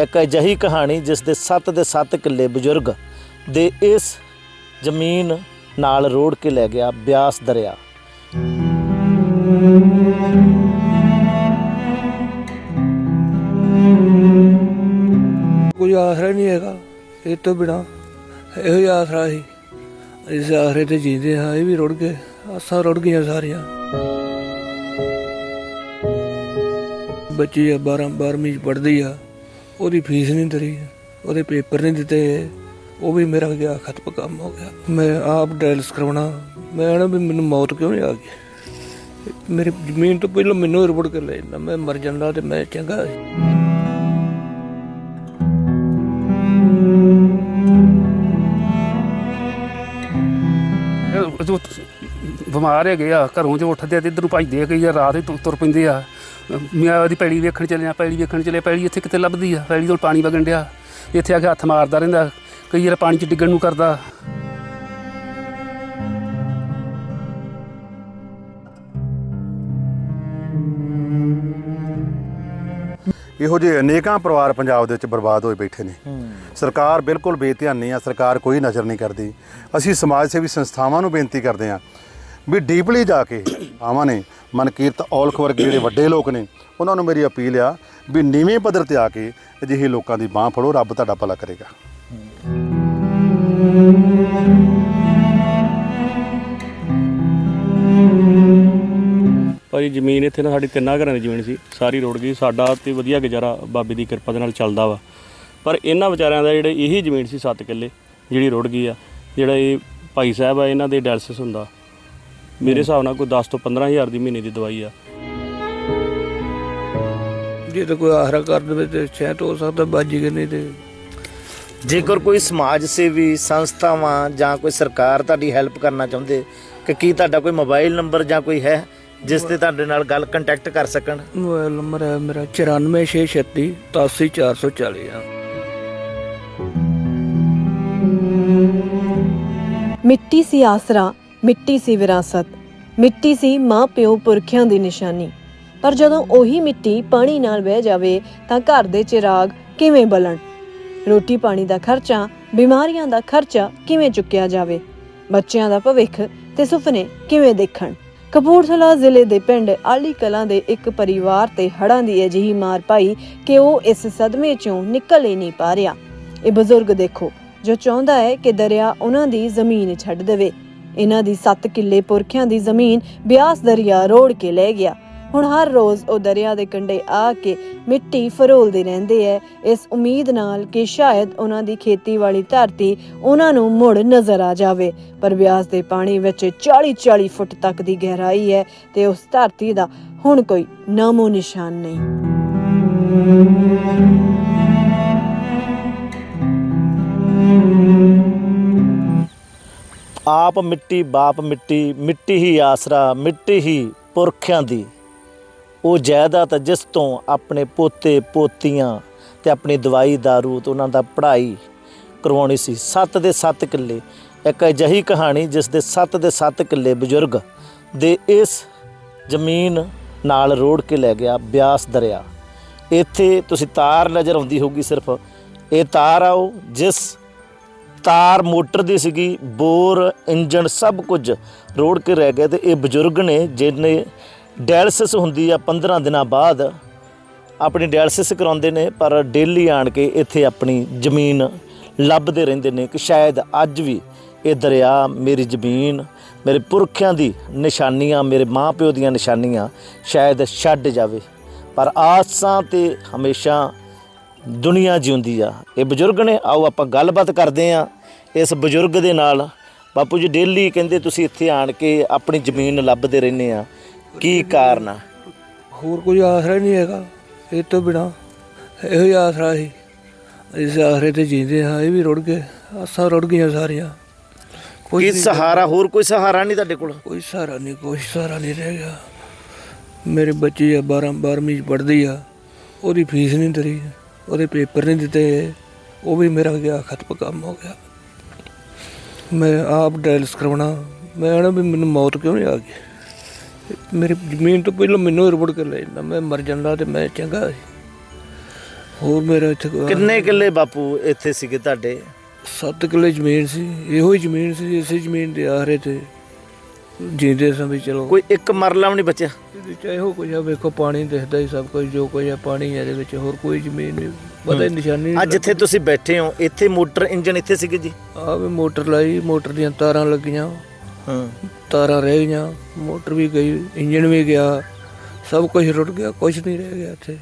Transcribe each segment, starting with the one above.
ਇੱਕ ਅਜਿਹੀ ਕਹਾਣੀ ਜਿਸ ਦੇ 7 ਦੇ 7 ਕਿੱਲੇ ਬਜ਼ੁਰਗ ਦੇ ਇਸ ਜ਼ਮੀਨ ਨਾਲ ਰੋੜ ਕੇ ਲੈ ਗਿਆ ਬਿਆਸ ਦਰਿਆ। ਕੋਈ ਆਸਰਾ ਨਹੀਂ ਹੈਗਾ, ਇਹ ਤੋਂ ਬਿਨਾ ਇਹੋ ਹੀ ਆਸਰਾ ਸੀ। ਇਸ ਆਸਰੇ ਤੇ ਜੀਂਦੇ ਹਾਂ ਇਹ ਵੀ ਰੁੜ ਗਏ, ਆਸਾਂ ਰੁੜ ਗਈਆਂ ਸਾਰੀਆਂ। ਬੱਚੀ ਆ 12 12ਵੀਂ ਚ ਪੜ੍ਹਦੀ ਆ। ਉਹਦੀ ਫੀਸ ਨਹੀਂ ਦਰੀ ਉਹਦੇ ਪੇਪਰ ਨਹੀਂ ਦਿੱਤੇ, ਉਹ ਵੀ ਮੇਰਾ ਗਿਆ, ਖਤਮ ਕੰਮ ਹੋ ਗਿਆ। ਮੈਂ ਆਪ ਡਾਇਲਸ ਕਰਵਾਉਣਾ, ਮੈਂ ਨਾ ਵੀ ਮੈਨੂੰ ਮੌਤ ਕਿਉਂ ਨਹੀਂ ਆ ਗਈ? ਮੇਰੀ ਜ਼ਮੀਨ ਤੋਂ ਪਹਿਲਾਂ ਮੈਨੂੰ ਰਿਪੋਰਟ ਕਰ ਲੈ ਜਾਂਦਾ ਮੈਂ ਮਰ ਜਾਂਦਾ ਤੇ ਮੈਂ ਚੰਗਾ ਬਿਮਾਰ ਹੈਗੇ ਆ, ਘਰੋਂ ਚ ਉੱਠਦੇ ਆ ਤੇ ਇੱਧਰ ਨੂੰ ਭੱਜਦੇ ਆ, ਕਈ ਰਾਤ ਹੀ ਤੁਰ ਪੈਂਦੇ ਆ। ਮੀਆਂ ਦੀ ਪੈੜੀ ਵੇਖਣ ਚੱਲੇ ਆ ਪੈੜੀ ਵੇਖਣ ਚੱਲੇ ਪੈੜੀ ਇੱਥੇ ਕਿਤੇ ਲੱਭਦੀ ਆ ਪੈੜੀ ਤੋਂ ਪਾਣੀ ਵਗਣ ਡਿਆ। ਇੱਥੇ ਆ ਕੇ ਹੱਥ ਮਾਰਦਾ ਰਹਿੰਦਾ ਕਈ ਵਾਰ ਪਾਣੀ 'ਚ ਡਿੱਗਣ ਨੂੰ ਕਰਦਾ। ਇਹੋ ਜਿਹੇ ਅਨੇਕਾਂ ਪਰਿਵਾਰ ਪੰਜਾਬ ਦੇ ਵਿੱਚ ਬਰਬਾਦ ਹੋਏ ਬੈਠੇ ਨੇ। ਸਰਕਾਰ ਬਿਲਕੁਲ ਬੇਧਿਆਨੀ ਆ ਸਰਕਾਰ ਕੋਈ ਨਜ਼ਰ ਨਹੀਂ ਕਰਦੀ। ਅਸੀਂ ਸਮਾਜ ਸੇਵੀ ਸੰਸਥਾਵਾਂ ਨੂੰ ਬੇਨਤੀ ਕਰਦੇ ਹਾਂ ਵੀ ਡੀਪਲੀ ਜਾ ਕੇ ਆਵਾਂ ਨੇ। ਮਨਕੀਰਤ ਔਲਖ ਵਰਗੇ ਜਿਹੜੇ ਵੱਡੇ ਲੋਕ ਨੇ, ਉਹਨਾਂ ਨੂੰ ਮੇਰੀ ਅਪੀਲ ਆ ਵੀ ਨੀਵੇਂ ਪੱਧਰ ਤੇ ਆ ਕੇ ਅਜਿਹੇ ਲੋਕਾਂ ਦੀ ਬਾਹ ਫੜੋ, ਰੱਬ ਤੁਹਾਡਾ ਭਲਾ ਕਰੇਗਾ। ਭਾਜੀ, ਜ਼ਮੀਨ ਇੱਥੇ ਨਾ ਸਾਡੀ ਤਿੰਨਾਂ ਘਰਾਂ ਦੀ ਜ਼ਮੀਨ ਸੀ, ਸਾਰੀ ਰੁੜ ਗਈ, ਸਾਡਾ ਤੇ ਵਧੀਆ ਗੁਜ਼ਾਰਾ ਬਾਬੇ ਦੀ ਕਿਰਪਾ ਦੇ ਨਾਲ ਚੱਲਦਾ ਵਾ। ਪਰ ਇਹਨਾਂ ਵਿਚਾਰਿਆਂ ਦਾ ਜਿਹੜੇ ਇਹੀ ਜ਼ਮੀਨ ਸੀ 7 ਕਿੱਲੇ, ਜਿਹੜੀ ਰੁੜ ਗਈ ਆ, ਜਿਹੜਾ ਇਹ ਭਾਈ ਸਾਹਿਬ ਆ, ਇਹਨਾਂ ਦੇ ਡਾਇਲਸਿਸ ਹੁੰਦਾ। ਮੇਰੇ ਹਿਸਾਬ ਨਾਲ ਕੋਈ 10 ਤੋਂ 15000 ਦੀ ਮਹੀਨੇ ਦੀ ਦਵਾਈ ਆ। ਜੇ ਤਾਂ ਕੋਈ ਆਸਰਾ ਕਰ ਦੇਵੇ ਤੇ ਸ਼ਾਇਦ ਹੋ ਸਕਦਾ ਬਾਜੀ ਕਿ ਨਹੀਂ ਤੇ। ਜੇਕਰ ਕੋਈ ਸਮਾਜ ਸੇਵੀ ਸੰਸਥਾਵਾਂ ਜਾਂ ਕੋਈ ਸਰਕਾਰ ਤੁਹਾਡੀ ਹੈਲਪ ਕਰਨਾ ਚਾਹੁੰਦੇ ਕਿ ਕੀ ਤੁਹਾਡਾ ਕੋਈ ਮੋਬਾਈਲ ਨੰਬਰ ਜਾਂ ਕੋਈ ਹੈ ਜਿਸ ਤੇ ਤੁਹਾਡੇ ਨਾਲ ਗੱਲ ਕੰਟੈਕਟ ਕਰ ਸਕਣ? ਮੋਬਾਈਲ ਨੰਬਰ ਹੈ ਮੇਰਾ 94636 88440 ਆ ਮਿੱਟੀ ਸੀ ਆਸਰਾ ਮਿੱਟੀ ਸੀ ਵਿਰਾਸਤ, ਮਿੱਟੀ ਸੀ ਮਾਂ ਪਿਓ ਪੁਰਖਿਆਂ ਦੀ ਨਿਸ਼ਾਨੀ। ਪਰ ਜਦੋਂ ਉਹੀ ਮਿੱਟੀ ਪਾਣੀ ਨਾਲ ਵਹਿ ਜਾਵੇ ਤਾਂ ਘਰ ਦੇ ਚਿਰਾਗ ਕਿਵੇਂ ਬਲਣ? ਰੋਟੀ ਪਾਣੀ ਦਾ ਖਰਚਾ, ਬਿਮਾਰੀਆਂ ਦਾ ਖਰਚਾ ਕਿਵੇਂ ਚੁੱਕਿਆ ਜਾਵੇ? ਬੱਚਿਆਂ ਦਾ ਭਵਿੱਖ ਤੇ ਸੁਪਨੇ ਕਿਵੇਂ ਦੇਖਣ? ਕਪੂਰਥਲਾ ਜ਼ਿਲ੍ਹੇ ਦੇ ਪਿੰਡ ਆਲੀ ਕਲਾਂ ਦੇ ਇੱਕ ਪਰਿਵਾਰ ਤੇ ਹੜਾਂ ਦੀ ਅਜਿਹੀ ਮਾਰ ਪਾਈ ਕਿ ਉਹ ਇਸ ਸਦਮੇ ਚੋਂ ਨਿਕਲ ਹੀ ਨਹੀਂ ਪਾ ਰਿਹਾ। ਇਹ ਬਜ਼ੁਰਗ ਦੇਖੋ, ਜੋ ਚਾਹੁੰਦਾ ਹੈ ਕਿ ਦਰਿਆ ਉਹਨਾਂ ਦੀ ਜ਼ਮੀਨ ਛੱਡ ਦੇਵੇ। ਇਹਨਾਂ ਦੀ 7 ਕਿੱਲੇ ਪੁਰਖਿਆਂ ਦੀ ਜ਼ਮੀਨ ਬਿਆਸ ਦਰਿਆ ਰੋੜ ਕੇ ਲੈ ਗਿਆ। ਹੁਣ ਹਰ ਰੋਜ਼ ਉਹ ਦਰਿਆ ਦੇ ਕੰਢੇ ਆ ਕੇ ਮਿੱਟੀ ਫਰੋਲਦੇ ਰਹਿੰਦੇ ਐ। ਇਸ ਉਮੀਦ ਨਾਲ ਕਿ ਸ਼ਾਇਦ ਉਹਨਾਂ ਦੀ ਖੇਤੀ ਵਾਲੀ ਧਰਤੀ ਉਹਨਾਂ ਨੂੰ ਮੁੜ ਨਜ਼ਰ ਆ ਜਾਵੇ। ਪਰ ਬਿਆਸ ਦੇ ਪਾਣੀ ਵਿੱਚ 40-40 ਫੁੱਟ ਤੱਕ ਦੀ ਗਹਿਰਾਈ ਹੈ ਤੇ ਉਸ ਧਰਤੀ ਦਾ ਹੁਣ ਕੋਈ ਨਾਮੋ ਨਿਸ਼ਾਨ ਨਹੀਂ। ਆਪ ਮਿੱਟੀ, ਬਾਪ ਮਿੱਟੀ ਮਿੱਟੀ ਹੀ ਆਸਰਾ, ਮਿੱਟੀ ਹੀ ਪੁਰਖਿਆਂ ਦੀ। ਉਹ ਜਾਇਦਾਦ ਜਿਸ ਤੋਂ ਆਪਣੇ ਪੋਤੇ, ਪੋਤੀਆਂ ਤੇ ਆਪਣੀ ਦਵਾਈ ਦਾਰੂ ਤੇ ਉਹਨਾਂ ਦਾ ਪੜ੍ਹਾਈ ਕਰਵਾਉਣੀ ਸੀ। ਸੱਤ ਦੇ ਸੱਤ ਕਿੱਲੇ, ਇੱਕ ਅਜਿਹੀ ਕਹਾਣੀ ਜਿਸ ਦੇ ਸੱਤ ਦੇ ਸੱਤ ਕਿੱਲੇ ਬਜ਼ੁਰਗ ਦੇ ਇਸ ਜ਼ਮੀਨ ਨਾਲ ਰੋੜ ਕੇ ਲੈ ਗਿਆ ਬਿਆਸ ਦਰਿਆ। ਇੱਥੇ ਤੁਸੀਂ ਤਾਰ ਨਜ਼ਰ ਆਉਂਦੀ ਹੋਊਗੀ ਸਿਰਫ। ਇਹ ਤਾਰ ਆਓ ਜਿਸ ਤਾਰ ਮੋਟਰ ਦੀ ਸੀਗੀ, ਬੋਰ ਇੰਜਨ ਸਭ ਕੁਝ ਰੋੜ ਕੇ ਰਹਿ ਗਏ ਤੇ ਇਹ ਬਜ਼ੁਰਗ ਨੇ ਜਿਹਨੇ ਡਾਇਲਸਿਸ ਹੁੰਦੀ ਆ 15 ਦਿਨਾਂ ਬਾਅਦ, ਆਪਣੀ ਡਾਇਲਸਿਸ ਕਰਾਉਂਦੇ ਨੇ, ਪਰ ਡੇਲੀ ਆਣ ਕੇ ਇੱਥੇ ਆਪਣੀ ਜ਼ਮੀਨ ਲੱਭਦੇ ਰਹਿੰਦੇ ਨੇ ਕਿ ਸ਼ਾਇਦ ਅੱਜ ਵੀ ਇਹ ਦਰਿਆ ਮੇਰੀ ਜ਼ਮੀਨ, ਮੇਰੇ ਪੁਰਖਿਆਂ ਦੀ ਨਿਸ਼ਾਨੀਆਂ, ਮੇਰੇ ਮਾਪਿਓ ਦੀਆਂ ਨਿਸ਼ਾਨੀਆਂ ਸ਼ਾਇਦ ਛੱਡ ਜਾਵੇ। ਪਰ ਆਸਾਂ ਤੇ ਹਮੇਸ਼ਾ ਦੁਨੀਆ ਜਿਉਂਦੀ ਆ। ਇਹ ਬਜ਼ੁਰਗ ਨੇ, ਆਓ ਆਪਾਂ ਗੱਲਬਾਤ ਕਰਦੇ ਆ। ਇਸ ਬਜ਼ੁਰਗ ਦੇ ਨਾਲ। ਬਾਪੂ ਜੀ ਡੇਲੀ ਕਹਿੰਦੇ ਤੁਸੀਂ ਇੱਥੇ ਆਣ ਕੇ ਆਪਣੀ ਜ਼ਮੀਨ ਲੱਭਦੇ ਰਹਿੰਦੇ ਆ। ਕੀ ਕਾਰਨ ਆ? ਹੋਰ ਕੋਈ ਆਸਰਾ ਨਹੀਂ ਹੈਗਾ। ਇਹ ਤੋਂ ਬਿਨਾ ਇਹੋ ਹੀ ਆਸਰਾ ਸੀ। ਇਸ ਆਸਰੇ ਤੇ ਜੀਂਦੇ ਹਾਂ ਇਹ ਵੀ ਰੁੜ ਗਏ। ਆਸਾਂ ਰੁੜ ਗਈਆਂ ਸਾਰੀਆਂ। ਕੋਈ ਸਹਾਰਾ ਹੋਰ ਕੋਈ ਸਹਾਰਾ ਨਹੀਂ ਤੁਹਾਡੇ ਕੋਲ? ਕੋਈ ਸਹਾਰਾ ਨਹੀਂ ਕੋਈ ਸਹਾਰਾ ਨਹੀਂ ਰਹਿ ਗਿਆ। ਮੇਰੇ ਬੱਚੀ ਆ 12 12ਵੀਂ ਚ ਪੜ੍ਹਦੀ ਆ। ਉਹਦੀ ਫੀਸ ਨਹੀਂ ਦਰੀ ਉਹਦੇ ਪੇਪਰ ਨਹੀਂ ਦਿੱਤੇ। ਉਹ ਵੀ ਮੇਰਾ ਗਿਆ ਖਤਮ ਕੰਮ ਹੋ ਗਿਆ। ਮੈਂ ਆਪ ਡਾਇਲਸ ਕਰਾਉਣਾ ਮੈਂ ਨਾ ਵੀ ਮੈਨੂੰ ਮੌਤ ਕਿਉਂ ਨਹੀਂ ਆ ਗਈ? ਮੇਰੀ ਜ਼ਮੀਨ ਤੋਂ ਪਹਿਲਾਂ ਮੈਨੂੰ ਰਿਪੋਰਟ ਕਰ ਲੈ ਜਾਂਦਾ। ਮੈਂ ਮਰ ਜਾਂਦਾ ਤੇ ਮੈਂ ਚੰਗਾ ਸੀ। ਹੋਰ ਮੇਰਾ ਇੱਥੇ ਕਿੰਨੇ ਕਿੱਲੇ ਬਾਪੂ ਇੱਥੇ ਸੀਗੇ ਤੁਹਾਡੇ? 7 ਕਿੱਲੇ ਜ਼ਮੀਨ ਸੀ। ਇਹੋ ਹੀ ਜ਼ਮੀਨ ਸੀ ਇਸੇ ਜ਼ਮੀਨ ਦੇ ਆਹਰੇ ਤੇ। ਜਿੰਦੇ ਸਮੇਂ ਚਲੋ। ਕੋਈ ਇੱਕ ਮਰਲਾ ਵੀ ਨਹੀਂ ਬਚਿਆ? ਇਹਦੇ ਚ ਇਹੋ ਕੁਝ ਆ ਵੇਖੋ ਪਾਣੀ ਦਿਖਦਾ ਹੀ ਸਭ ਕੁਝ ਜੋ ਕੁਝ ਆ ਪਾਣੀ ਇਹਦੇ ਵਿੱਚ ਹੋਰ ਕੋਈ ਜ਼ਮੀਨ ਨਹੀਂ ਪਤਾ ਹੀ ਨਿਸ਼ਾਨੀ ਅੱਜ ਜਿੱਥੇ ਤੁਸੀਂ ਬੈਠੇ ਹੋ ਇੱਥੇ ਮੋਟਰ ਇੰਜਨ ਇੱਥੇ ਸੀਗੇ ਜੀ? ਆ ਵੀ ਮੋਟਰ ਲਾਈ ਮੋਟਰ ਦੀਆਂ ਤਾਰਾਂ ਲੱਗੀਆਂ। ਹਾਂ। ਤਾਰਾਂ ਰਹਿ ਗਈਆਂ ਮੋਟਰ ਵੀ ਗਈ ਇੰਜਨ ਵੀ ਗਿਆ ਸਭ ਕੁਝ ਰੁੜ ਗਿਆ ਕੁਝ ਨਹੀਂ ਰਹਿ ਗਿਆ ਇੱਥੇ।